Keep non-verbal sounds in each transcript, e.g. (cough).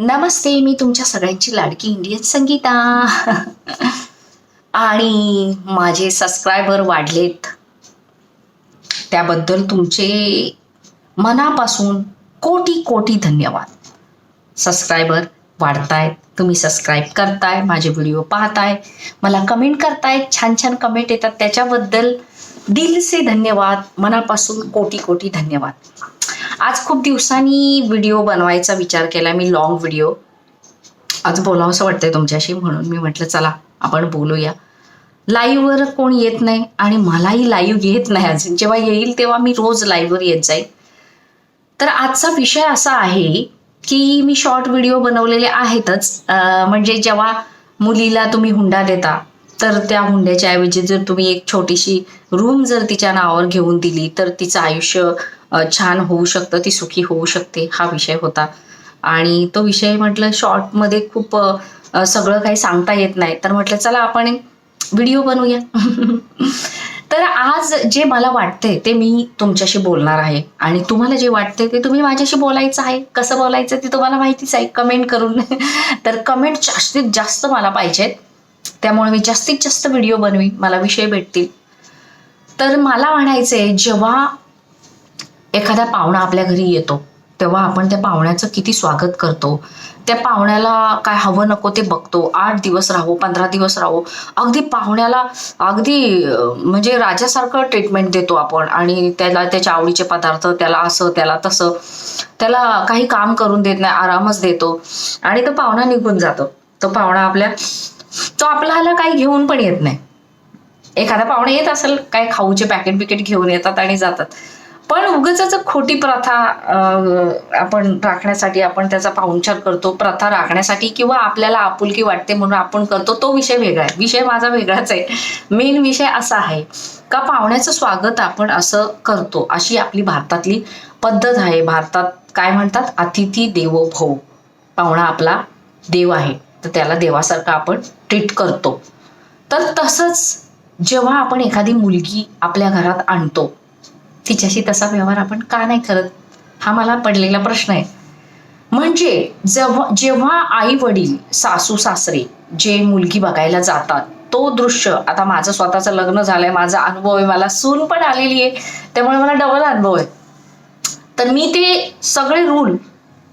नमस्ते मी तुमच्या सगळ्यांची लाडकी इंडियन संगीता. आणि माझे सबस्क्रायबर वाढलेत. त्याबद्दल तुमचे मनापासून कोटी कोटी धन्यवाद. सबस्क्रायबर वाढतायत तुम्ही सबस्क्राईब करताय माझे व्हिडिओ पाहताय मला कमेंट करताय छान छान कमेंट येतात. त्याच्याबद्दल दिलसे धन्यवाद मनापासून कोटी कोटी धन्यवाद. आज खूप दिवसांनी व्हिडिओ बनवायचा विचार केला मी लॉंग व्हिडिओ आज बोलावंसं वाटतंय तुमच्याशी म्हणून मी म्हटलं चला आपण बोलूया. लाईव्हवर कोण येत नाही आणि मलाही लाईव्ह येत नाही अजून. जेव्हा येईल तेव्हा मी रोज लाईव्हवर येत जाईल तर आजचा विषय असा आहे की मी शॉर्ट व्हिडिओ बनवलेले आहेतच. म्हणजे जेव्हा मुलीला तुम्ही हुंडा देता तर त्या हुंड्याच्या ऐवजी जर तुम्ही एक छोटीशी रूम जर तिच्या नावावर घेऊन दिली तर तिचं आयुष्य छान होऊ शकतं ती सुखी होऊ शकते हा विषय होता. आणि तो विषय म्हटलं शॉर्टमध्ये खूप सगळं काही सांगता येत नाही. तर म्हटलं चला आपण व्हिडिओ बनवूया. (laughs) तर आज जे मला वाटतंय ते मी तुमच्याशी बोलणार आहे. आणि तुम्हाला जे वाटतंय ते तुम्ही माझ्याशी बोलायचं आहे. कसं बोलायचं ते तुम्हाला माहितीच आहे. कमेंट करून. (laughs) तर कमेंट जास्तीत जास्त मला पाहिजेत. त्यामुळे मी जास्तीत जास्त व्हिडिओ बनवीन. मला विषय भेटतील. तर मला म्हणायचंय जेव्हा एखादा पाहुणा आपल्या घरी येतो तेव्हा आपण त्या पाहुण्याचं किती स्वागत करतो त्या पाहुण्याला काय हवं नको ते बघतो आठ दिवस राहू पंधरा दिवस राहो अगदी पाहुण्याला अगदी म्हणजे राजासारखं ट्रीटमेंट देतो आपण आणि त्याला त्याच्या आवडीचे पदार्थ त्याला असं त्याला तसं त्याला काही काम करून देत नाही आरामच देतो आणि तो पाहुणा निघून जातो. तो पाहुणा आपल्या तो आपल्याला काही घेऊन पण येत नाही. एखादा पाहुणे येत असेल काय खाऊचे पॅकेट बिकेट घेऊन येतात आणि जातात. पण उगच खोटी प्रथा आपण राखण्यासाठी आपण त्याचा पाहुणचार करतो प्रथा राखण्यासाठी किंवा आपल्याला आपुलकी वाटते म्हणून आपण करतो तो विषय वेगळा आहे. विषय माझा वेगळाच आहे. मेन विषय असा आहे का पाहुण्याचं स्वागत आपण असं करतो अशी आपली भारतातली पद्धत आहे. भारतात काय म्हणतात? अतिथी देवो भव. पाहुणा आपला देव आहे. तर त्याला देवासारखा आपण ट्रीट करतो. तर तसंच जेव्हा आपण एखादी मुलगी आपल्या घरात आणतो तिच्याशी तसा व्यवहार आपण का नाही करत? हा मला पडलेला प्रश्न आहे. म्हणजे जेव्हा जेव्हा आई वडील सासू सासरे जे मुलगी बघायला जातात तो दृश्य आता माझं स्वतःचं लग्न झालंय माझा अनुभव आहे मला सून पण आलेली आहे त्यामुळे मला डबल अनुभव आहे. तर मी ते सगळे रूल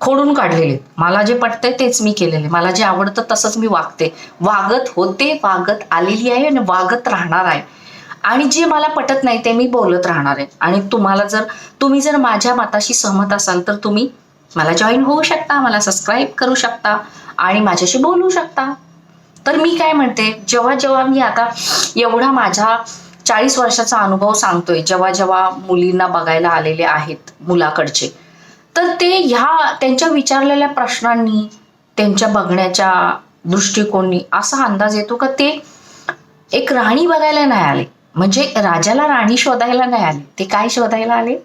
खोडून काढलेले. आहेत. मला जे पटतंय तेच मी केलेले. मला जे आवडतं तसंच मी वागते. वागत होते वागत आलेली आहे आणि वागत राहणार आहे. आणि जे मला पटत नाही ते मी बोलत राहणार आहे. आणि तुम्हाला जर तुम्ही जर माझ्या मताशी सहमत असाल तर तुम्ही मला जॉईन होऊ शकता मला सबस्क्राईब करू शकता आणि माझ्याशी बोलू शकता. तर मी काय म्हणते जेव्हा जेव्हा मी आता एवढा माझ्या चाळीस वर्षाचा अनुभव सांगतोय जेव्हा जेव्हा मुलींना बघायला आलेले आहेत मुलाकडचे तर ते ह्या त्यांच्या विचारलेल्या प्रश्नांनी त्यांच्या बघण्याच्या दृष्टिकोननी असा अंदाज येतो का ते एक राणी बघायला नाही आले. म्हणजे राजाला राणी शोधायला नाही आले. ते काय शोधायला आले?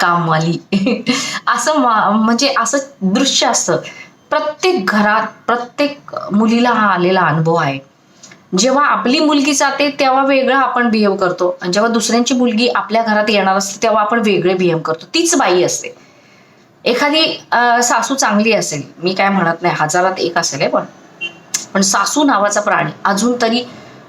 कामवाली. (laughs) असं म्हणजे असं दृश्य असतं. प्रत्येक घरात प्रत्येक मुलीला हा आलेला अनुभव आहे. जेव्हा आपली मुलगी जाते तेव्हा वेगळं आपण बिहेव करतो. आणि जेव्हा दुसऱ्यांची मुलगी आपल्या घरात येणार असते तेव्हा आपण वेगळे बिहेव करतो. तीच बाई असते. एखादी सासू चांगली असेल. मी काय म्हणत नाही हजारात एक असेल पण. पण सासू नावाचा प्राणी. अजून तरी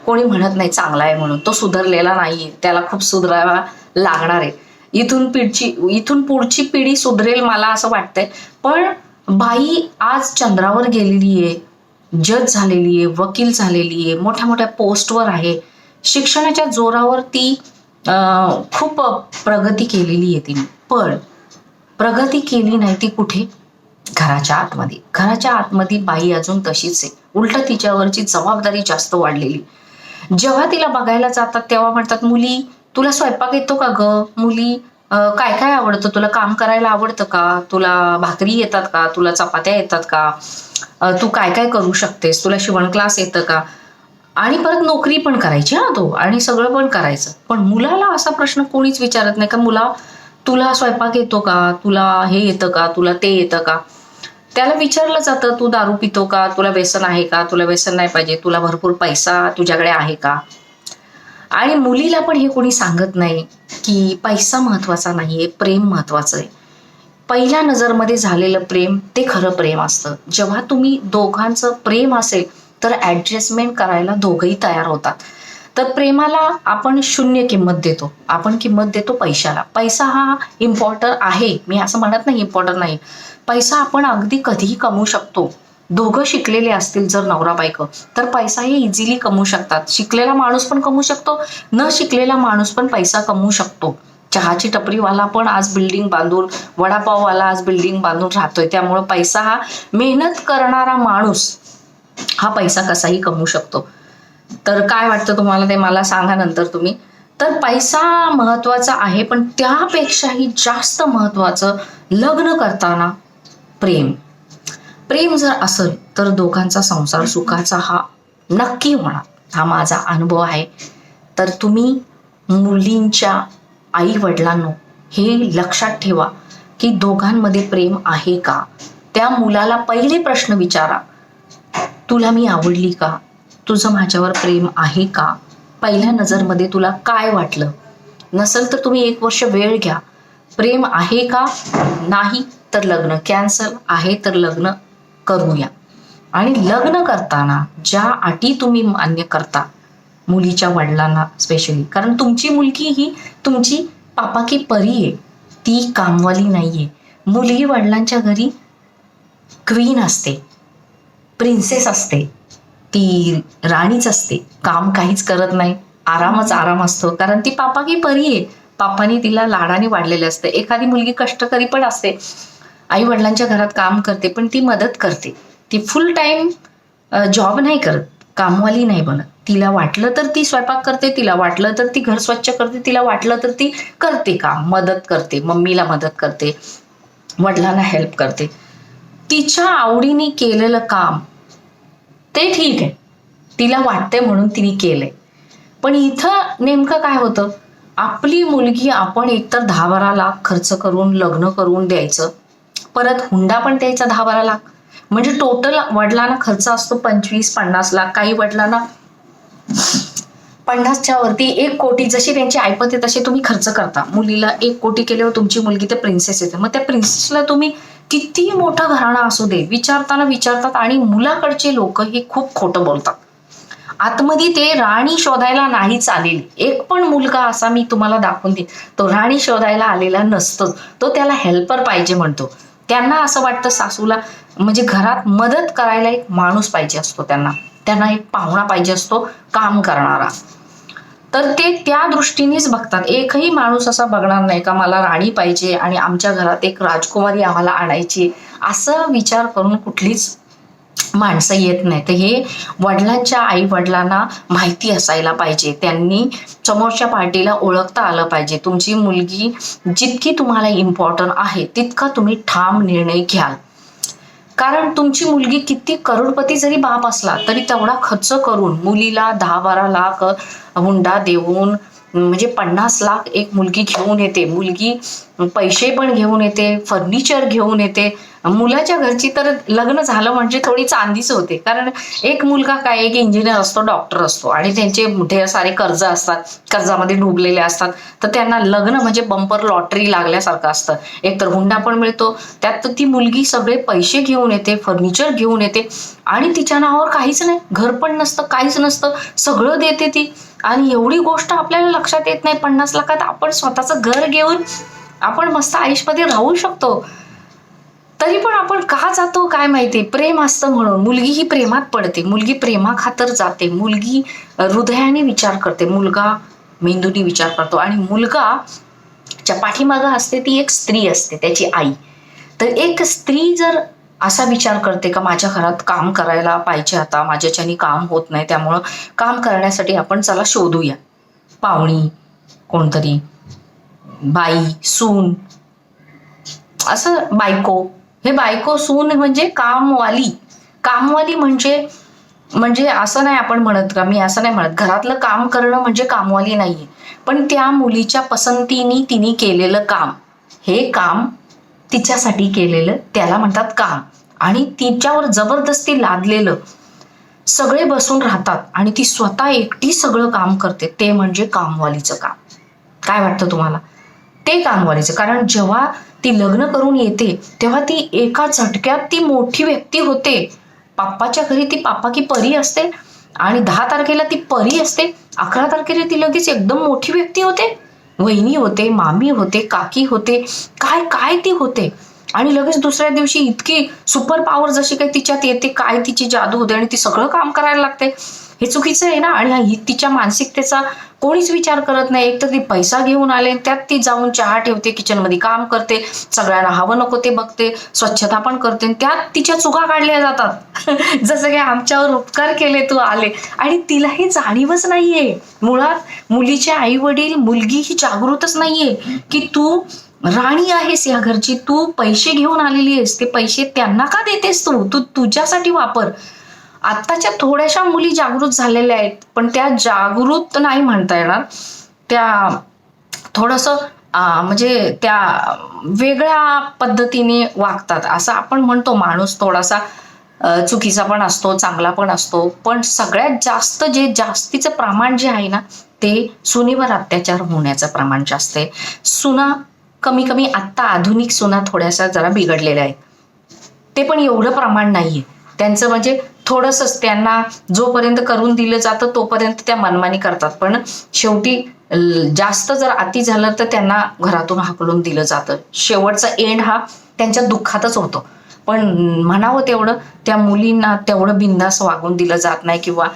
कोणी म्हणत नाही चांगला आहे म्हणून. तो सुधारलेला नाहीये. त्याला खूप सुधारायला लागणार आहे. इथून पिढची इथून पुढची पिढी सुधरेल मला असं वाटतंय. पण बाई आज चंद्रावर गेलेली आहे. जज झालेली आहे वकील झालेली आहे मोठ्या मोठ्या पोस्टवर आहे. शिक्षणाच्या जोरावर ती अं, खूप प्रगती केलेली आहे तिने. पण प्रगती केली नाही ती कुठे? घराच्या आतमध्ये. घराच्या आतमध्ये बाई अजून तशीच आहे. उलट तिच्यावरची जबाबदारी जास्त वाढलेली. जेव्हा तिला बघायला जातात तेव्हा म्हणतात मुली तुला स्वयंपाक येतो का ग? मुली काय काय आवडतं? तुला काम करायला आवडतं का? तुला भाकरी येतात का? तुला चपात्या येतात का? तू काय काय करू शकतेस? तुला शिवण क्लास येतं का? आणि परत नोकरी पण करायची हा तो. आणि सगळं पण करायचं. पण मुलाला असा प्रश्न कोणीच विचारत नाही का मुला तुला स्वयंपाक येतो का? तुला हे येतं का? तुला ते येतं का? त्याला विचारलं जातं तू दारू पितो का? तुला व्यसन आहे का? तुला व्यसन नाही पाहिजे. तुला भरपूर पैसा तुझ्याकडे आहे का? आणि मुलीला पण हे कोणी सांगत नाही की पैसा महत्त्वाचा नाहीये प्रेम महत्वाचं आहे. पहिल्या नजरमध्ये झालेलं प्रेम ते खरं प्रेम असतं. जेव्हा तुम्ही दोघांचं प्रेम असेल तर ॲडजस्टमेंट करायला दोघंही तयार होतात. तर प्रेमाला आपण शून्य किंमत देतो. आपण किंमत देतो पैशाला. पैसा हा इम्पॉर्टंट आहे. मी असं म्हणत नाही इम्पॉर्टंट नाही. पैसा आपण अगदी कधीही कमवू शकतो. दोघं शिकलेले असतील जर नवरा बायको तर पैसा हे इझिली कमवू शकतात. शिकलेला माणूस पण कमवू शकतो न शिकलेला माणूस पण पैसा कमवू शकतो. चहाची टपरीवाला पण आज बिल्डिंग बांधून वडापाववाला आज बिल्डिंग बांधून राहतोय. त्यामुळं पैसा हा मेहनत करणारा माणूस हा पैसा कसाही कमवू शकतो. तर काय वाटतं तुम्हाला ते मला सांगा नंतर तुम्ही. तर पैसा महत्त्वाचा आहे पण त्यापेक्षाही जास्त महत्वाचं लग्न करताना प्रेम. प्रेम जर असेल तर दोघांचा संसार सुखाचा हा नक्की होणार. हा माझा अनुभव आहे. तर तुम्ही मुलींच्या आई वडिलांनो हे लक्षात ठेवा की दोघांमध्ये प्रेम आहे का? त्या मुलाला पहिले प्रश्न विचारा तुला मी आवडली का? तुझं माझ्यावर प्रेम आहे का? पहिल्या नजरमध्ये तुला काय वाटलं? नसेल तर तुम्ही एक वर्ष वेळ घ्या. प्रेम आहे का? नाही तर लग्न. कॅन्सल आहे तर लग्न करूया. आणि लग्न करताना ज्या अटी तुम्ही मान्य करता मुलीच्या वडिलांना स्पेशली कारण तुमची मुलगी ही तुमची पापा की परी आहे. ती कामवाली नाहीये. मुलगी वडिलांच्या घरी क्वीन असते प्रिन्सेस असते ती राणीच असते. काम काहीच करत नाही. आरामच आराम असतो कारण ती पापा की परी आहे. पापानी तिला लाडाने वाढलेले असते. एखादी मुलगी कष्टकरी पण असते. आई वडिलांच्या घरात काम करते पण ती मदत करते. ती फुल टाइम जॉब नाही करत. कामवाली नाही बनत. तिला वाटलं तर ती स्वयंपाक करते तिला वाटलं तर ती घर स्वच्छ करते तिला वाटलं तर ती करते काम मदत करते मम्मीला मदत करते वडिलांना हेल्प करते. तिच्या आवडीने केलेलं काम ते ठीक आहे. तिला वाटते म्हणून तिने केलंय. पण इथं नेमकं काय होतं? आपली मुलगी आपण एकतर दहा बारा लाख खर्च करून लग्न करून द्यायचं परत हुंडा पण द्यायचा दहा बारा लाख. म्हणजे टोटल वडिलांना खर्च असतो पंचवीस पन्नास लाख काही वडिलांना पन्नासच्या वरती एक कोटी जशी त्यांची ऐपत आहे तसे तुम्ही खर्च करता. मुलीला एक कोटी केल्यावर तुमची मुलगी ते प्रिन्सेस येते. मग त्या प्रिन्सेसला तुम्ही किती मोठा घराणा असू दे. विचारताना विचारतात आणि मुलाकडचे लोक हे खूप खोटं बोलतात. आतमध्ये ते राणी शोधायला नाही चालेल. एक पण मुलगा असा मी तुम्हाला दाखवून देईन. तो राणी शोधायला आलेला नसतोच. तो त्याला हेल्पर पाहिजे म्हणतो. त्यांना असं वाटतं सासूला म्हणजे घरात मदत करायला एक माणूस पाहिजे असतो त्यांना. त्यांना एक पाहुणा पाहिजे असतो काम करणारा. तर ते त्या दृष्टीनेच बघतात. एकही माणूस असा बघणार नाही का मला राणी पाहिजे आणि आमच्या घरात एक राजकुमारी आम्हाला आणायची असं विचार करून कुठलीच माणसं येत नाही तर हे वडिलांच्या आई वडिलांना माहिती असायला पाहिजे. त्यांनी समोरच्या पार्टीला ओळखता आलं पाहिजे. तुमची मुलगी जितकी तुम्हाला इम्पॉर्टंट आहे तितका तुम्ही ठाम निर्णय घ्याल. कारण तुमची मुलगी किती करोडपती जरी बाप असला तरी तेवढा खर्च करून मुलीला दहा बारा लाख हुंडा देऊन म्हणजे पन्नास लाख एक मुलगी घेऊन येते. मुलगी पैसे पण घेऊन येते फर्निचर घेऊन येते. मुलाच्या घरची तर लग्न झालं म्हणजे थोडी चांदीच होते. कारण एक मुलगा काय एक इंजिनियर असतो डॉक्टर असतो. आणि त्यांचे ढेर सारे कर्ज असतात कर्जामध्ये डुबलेले असतात. तर त्यांना लग्न म्हणजे बंपर लॉटरी लागल्यासारखं असतं. एक तर हुंडा पण मिळतो. त्यात ती मुलगी सगळे पैसे घेऊन येते फर्निचर घेऊन येते. आणि तिच्या नावावर काहीच नाही. घर पण नसतं काहीच नसतं. सगळं देते ती. आणि एवढी गोष्ट आपल्याला लक्षात येत नाही. पन्नास लाखात आपण स्वतःचं घर घेऊन आपण मस्त आयुष्यमध्ये राहू शकतो. तरी पण आपण का जातो काय माहिती? प्रेम असतं म्हणून. मुलगी ही प्रेमात पडते. मुलगी प्रेमाखातर जाते. मुलगी हृदयाने विचार करते. मुलगा मेंदूने विचार करतो. आणि मुलगा च्या पाठीमागं असते ती एक स्त्री असते त्याची आई. तर एक स्त्री जर असा विचार करते का माझ्या घरात काम करायला पाहिजे आता माझ्याच्यानी काम होत नाही त्यामुळं काम करण्यासाठी आपण चला शोधूया. पाहुणी कोणतरी बाई सून असं बायको. हे बायको सून म्हणजे कामवाली. कामवाली म्हणजे म्हणजे असं नाही आपण म्हणत का मी असं नाही म्हणत. घरातलं काम करणं म्हणजे कामवाली नाहीये. पण त्या मुलीच्या पसंतीने तिने केलेलं काम हे काम तिच्यासाठी केलेलं त्याला म्हणतात काम. आणि तिच्यावर जबरदस्ती लादलेलं सगळे बसून राहतात आणि ती स्वतः एकटी सगळं काम करते ते म्हणजे कामवालीचं काम. काय वाटतं तुम्हाला? ते काम करायचं. कारण जेव्हा ती लग्न करून येते तेव्हा ती एका झटक्यात ती मोठी व्यक्ती होते. पाप्पाच्या घरी ती पापा की परी असते आणि दहा तारखेला ती परी असते. अकरा तारखेला ती लगेच एकदम मोठी व्यक्ती होते. वहिनी होते मामी होते काकी होते. काय काय ती होते? आणि लगेच दुसऱ्या दिवशी इतकी सुपर पॉवर जशी काही तिच्यात येते काय तिची जादू होते आणि ती सगळं काम करायला लागते. हे चुकीचं आहे ना? आणि तिच्या मानसिकतेचा कोणीच विचार करत नाही. एक तर ती पैसा घेऊन आले त्यात ती जाऊन चहा ठेवते किचनमध्ये काम करते सगळ्यांना हवं नको ते बघते स्वच्छता पण करते त्यात तिच्या चुका काढल्या जातात. (laughs) जसं काही आमच्यावर उपकार केले तू आले. आणि तिलाही जाणीवच नाहीये. मुळात मुलीचे आई वडील मुलगी ही जागृतच नाहीये की तू राणी आहेस या घरची तू पैसे घेऊन आलेली आहेस ते पैसे त्यांना का देतेस तू? तू तुझ्यासाठी वापर. आत्ताच्या थोड्याशा मुली जागृत झालेल्या आहेत पण त्या जागृत नाही म्हणता येणार. त्या थोडंसं म्हणजे त्या वेगळ्या पद्धतीने वागतात. असं आपण म्हणतो माणूस थोडासा चुकीचा पण असतो चांगला पण असतो. पण सगळ्यात जास्त जे जास्तीचं प्रमाण जे आहे ना ते सुनेवर अत्याचार होण्याचं प्रमाण जास्त आहे. सुना कमी कमी आत्ता आधुनिक सुना थोड्याशा जरा बिघडलेल्या आहेत. ते पण एवढं प्रमाण नाहीये. त्यांचं म्हणजे थोडंसंच त्यांना जोपर्यंत करून दिलं जातं तोपर्यंत त्या मनमानी करतात. पण शेवटी जास्त जर अति झालं तर त्यांना घरातून हाकलून दिलं जातं. शेवटचा एंड हा त्यांच्या दुःखातच होतो. पण म्हणावं तेवढं त्या मुलींना तेवढं बिंदास वागून दिलं जात नाही किंवा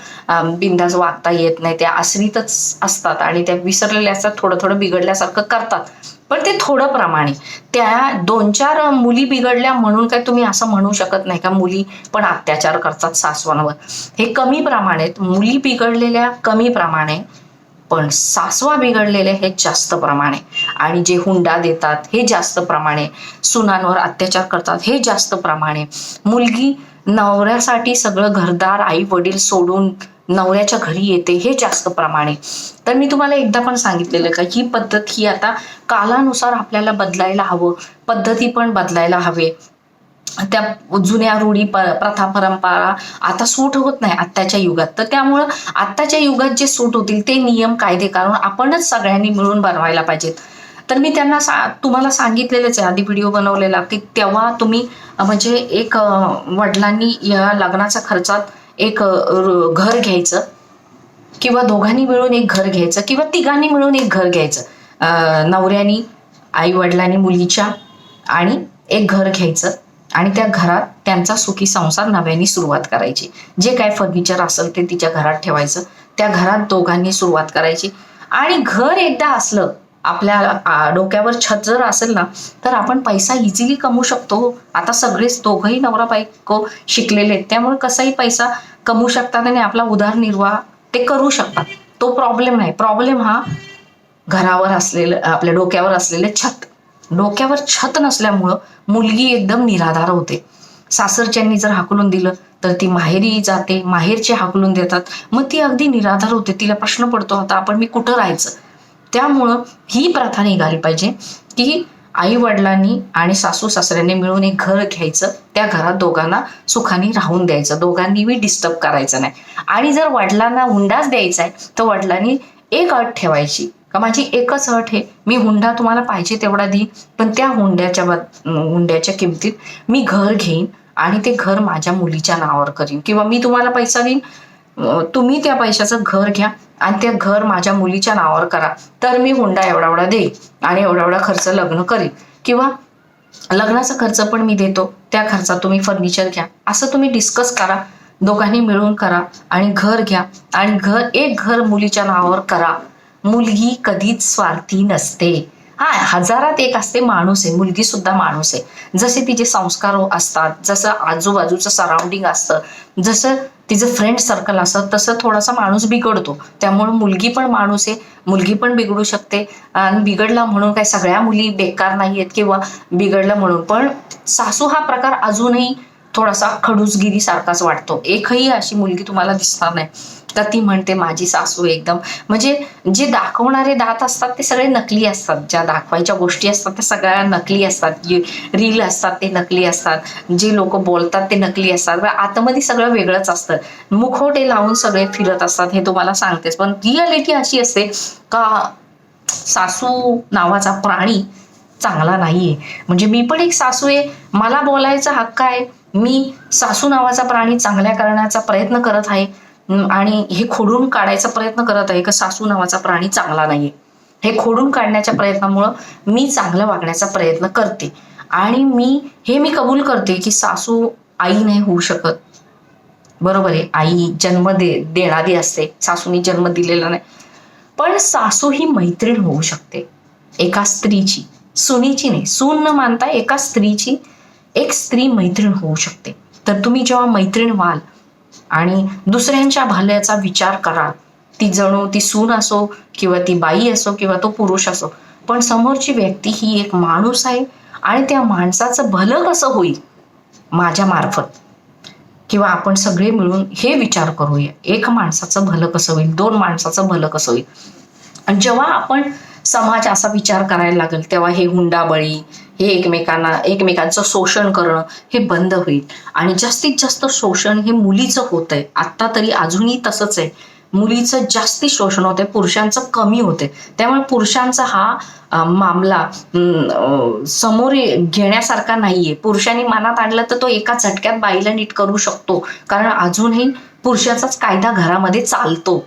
बिंदास वागता येत नाही. त्या आश्रितच असतात आणि त्या विसरलेल्या असतात थोडं थोडं बिघडल्यासारखं करतात. पण ते थोडं प्रमाणे. त्या दोन चार मुली बिघडल्या म्हणून काय तुम्ही असं म्हणू शकत नाही का? मुली पण अत्याचार करतात सासवांवर. हे कमी प्रमाणात मुली बिघडलेल्या कमी प्रमाणे पण सासवा बिघडलेले हे जास्त प्रमाणे. आणि जे हुंडा देतात हे जास्त प्रमाणे. सुनांवर अत्याचार करतात हे जास्त प्रमाणे. मुलगी नवऱ्यासाठी सगळं घरदार आई वडील सोडून नवऱ्याच्या घरी येते हे जास्त प्रमाणे. तर मी तुम्हाला एकदा पण सांगितलेलं का ही पद्धत ही आता कालानुसार आपल्याला बदलायला हवं. पद्धती पण बदलायला हवे. त्या जुन्या रूढी प प्रथा परंपरा आता सूट होत नाही आत्ताच्या युगात. तर त्यामुळं आत्ताच्या युगात जे सूट होतील ते नियम कायदे कारण आपणच सगळ्यांनी मिळून बनवायला पाहिजेत. तर मी त्यांना सा तुम्हाला सांगितलेलंच आहे आधी व्हिडिओ बनवलेला की तेव्हा तुम्ही म्हणजे एक वडिलांनी या लग्नाच्या खर्चात एक घर घ्यायचं किंवा दोघांनी मिळून एक घर घ्यायचं किंवा तिघांनी मिळून एक घर घ्यायचं. नवऱ्यानी आई वडिलांनी मुलीच्या आणि एक घर घ्यायचं आणि त्या घरात त्यांचा सुखी संसार नव्याने सुरुवात करायची. जे काय फर्निचर असेल ते तिच्या घरात ठेवायचं. त्या घरात दोघांनी सुरुवात करायची. आणि घर एकदा असलं आपल्या डोक्यावर छत जर असेल ना तर आपण पैसा इझिली कमवू शकतो. आता सगळेच दोघंही नवरा बायको शिकलेले आहेत. त्यामुळे कसाही पैसा कमवू शकतात आणि आपला उदरनिर्वाह ते करू शकतात. तो प्रॉब्लेम नाही. प्रॉब्लेम हा घरावर असलेलं आपल्या डोक्यावर असलेले छत. डोक्यावर छत नसल्यामुळं मुलगी एकदम निराधार होते. सासरच्यांनी जर हाकलून दिलं तर ती माहेरी जाते. माहेरचे हाकलून देतात. मग ती अगदी निराधार होते. तिला प्रश्न पडतो आता आपण मी कुठं राहायचं? त्यामुळं ही प्रथा निघाली पाहिजे की आई वडिलांनी आणि सासू सासऱ्यांनी मिळून एक घर घ्यायचं त्या घरात दोघांना सुखाने राहून द्यायचं दोघांनीही डिस्टर्ब करायचं नाही. आणि जर वडिलांना हुंडाच द्यायचा आहे तर वडिलांनी एक अट ठेवायची का माझी एकच अट आहे मी हुंडा तुम्हाला पाहिजे तेवढा देईन पण त्या हुंड्याच्या हुंड्याच्या किमतीत मी घर घेईन आणि ते घर माझ्या मुलीच्या नावावर करीन किंवा मी तुम्हाला पैसा देईन तुम्ही त्या पैशाचं घर घ्या आणि ते घर माझ्या मुलीच्या नावावर करा. तर मी हुंडा एवढा एवढा देईन आणि एवढा एवढा खर्च लग्न करील. किंवा लग्नाचा खर्च पण मी देतो. त्या खर्चात तुम्ही फर्निचर घ्या. असं तुम्ही डिस्कस करा. दोघांनी मिळून करा आणि घर घ्या. आणि घर एक घर मुलीच्या नावावर करा. मुलगी कधीच स्वार्थी नसते. हा हजारात एक असते माणूस आहे. मुलगी सुद्धा माणूस आहे. जसे तिचे संस्कार असतात जसं आजूबाजूचं सराउंडिंग असतं जसं तिचं फ्रेंड सर्कल असं तसं थोडासा माणूस बिघडतो. त्यामुळे मुलगी पण माणूस आहे. मुलगी पण बिघडू शकते. आणि बिघडला म्हणून काय सगळ्या मुली बेकार नाही आहेत किंवा बिघडलं म्हणून. पण सासू हा प्रकार अजूनही थोडासा खडूसगिरी सारखाच वाटतो. एकही अशी मुलगी तुम्हाला दिसणार नाही. तर ती म्हणते माझी सासू एकदम. म्हणजे जे दाखवणारे दात असतात ते सगळे नकली असतात. ज्या दाखवायच्या गोष्टी असतात त्या सगळ्या नकली असतात. रील असतात ते नकली असतात. जे लोक बोलतात ते नकली असतात. आतमध्ये सगळं वेगळंच असतं. मुखवटे लावून सगळे फिरत असतात हे तुम्हाला सांगतेच पण रियालिटी अशी असते का सासू नावाचा प्राणी चांगला नाहीये. म्हणजे मी पण एक सासू आहे. मला बोलायचा हक्क आहे. मी सासू नावाचा प्राणी चांगल्या करण्याचा प्रयत्न करत आहे. आणि हे खोडून काढायचा प्रयत्न करत आहे का सासू नावाचा प्राणी चांगला नाहीये. हे खोडून काढण्याच्या प्रयत्नामुळं मी चांगलं वागण्याचा प्रयत्न करते. आणि मी हे मी कबूल करते की सासू आई नाही होऊ शकत. बरोबर आहे. आई जन्म दे देणारी असते. सासूनी जन्म दिलेला नाही. पण सासू ही मैत्रीण होऊ शकते. एका स्त्रीची. सुनीची नाही. सून न मानता एका स्त्रीची एक स्त्री मैत्रीण होऊ शकते. तर तुम्ही जेव्हा मैत्रीण व्हाल आणि दुसऱ्यांच्या भल्याचा विचार कराल ती जणू ती सून असो किंवा ती बाई असो किंवा तो पुरुष असो पण समोरची व्यक्ती ही एक माणूस आहे आणि त्या माणसाचं भलं कसं होईल? माझ्या मार्फत. किंवा आपण सगळे मिळून हे विचार करूया. एक माणसाचं भलं कसं होईल? दोन माणसाचं भलं कसं होईल? आणि जेव्हा आपण समाज असा विचार करायला लागेल तेव्हा हे हुंडाबळी हे एकमेकांना एकमेकांचं शोषण करणं हे बंद होईल. आणि जास्तीत जास्त शोषण हे मुलीचं होत आहे आत्ता तरी अजूनही तसंच आहे. मुलीचं जास्ती शोषण होते पुरुषांचं कमी होते त्यामुळे पुरुषांचा हा मामला अं, समोर घेण्यासारखा नाहीये. पुरुषांनी मनात आणलं तर तो एका झटक्यात बाईला नीट करू शकतो. कारण अजूनही पुरुषाचाच कायदा घरामध्ये चालतो.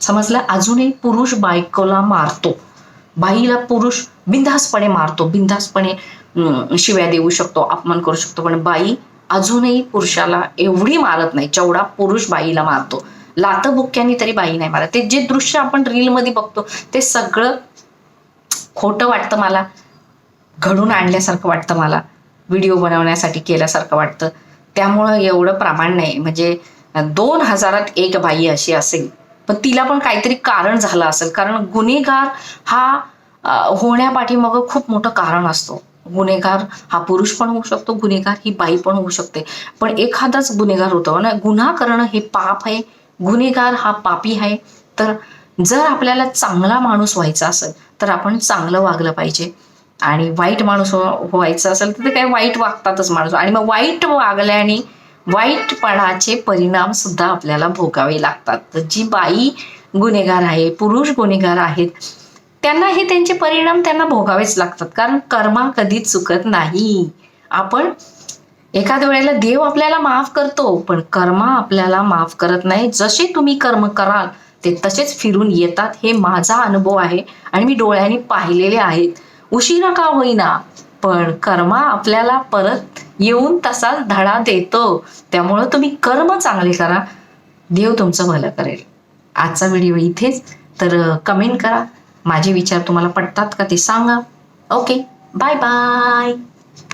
समजलं? अजूनही पुरुष बायकोला मारतो. बाईला पुरुष बिंधासपणे मारतो. बिनधास्तपणे शिव्या देऊ शकतो अपमान करू शकतो. पण बाई अजूनही पुरुषाला एवढी मारत नाही जेवढा पुरुष बाईला मारतो. लातबुक्क्यांनी तरी बाई नाही मारत. ते जे दृश्य आपण रीलमध्ये बघतो ते सगळं खोटं वाटतं मला. घडून आणल्यासारखं वाटतं मला. व्हिडिओ बनवण्यासाठी केल्यासारखं वाटतं. त्यामुळं एवढं प्रमाण नाही. म्हणजे दोन हजारात एक बाई अशी असेल. पण तिला पण काहीतरी कारण झालं असेल. कारण गुन्हेगार हा अं, होण्यापाठीमागं खूप मोठं कारण असतो. गुन्हेगार हा पुरुष पण होऊ शकतो गुन्हेगार ही बाई पण होऊ शकते. पण एखादाच गुन्हेगार होतो. ना गुन्हा करणं हे पाप आहे. गुन्हेगार हा पापी आहे. तर जर आपल्याला चांगला माणूस व्हायचा असेल तर आपण चांगलं वागलं पाहिजे. आणि वाईट माणूस व्हायचं असेल तर ते काय वाईट वागतातच माणूस. आणि मग वाईट वागल्याने वाईटपणाचे परिणाम सुद्धा आपल्याला भोगावे लागतात. तर जी बाई गुन्हेगार आहे पुरुष गुन्हेगार आहेत त्यांना हे त्यांचे परिणाम त्यांना भोगावेच लागतात. कारण कर्मा कधीच चुकत नाही. आपण एखाद्या वेळेला देव आपल्याला माफ करतो पण कर्मा आपल्याला माफ करत नाही. जसे तुम्ही कर्म कराल ते तसेच फिरून येतात. हे माझा अनुभव आहे आणि मी डोळ्यांनी पाहिलेले आहेत. उशिरा का होईना पण कर्मा आपल्याला परत येऊन तसाच धडा देतो. त्यामुळं तुम्ही कर्म चांगले करा. देव तुमचं भलं करेल. आजचा व्हिडिओ इथेच. तर कमेंट करा. माझे विचार तुम्हाला पटतात का ते सांगा. Okay bye bye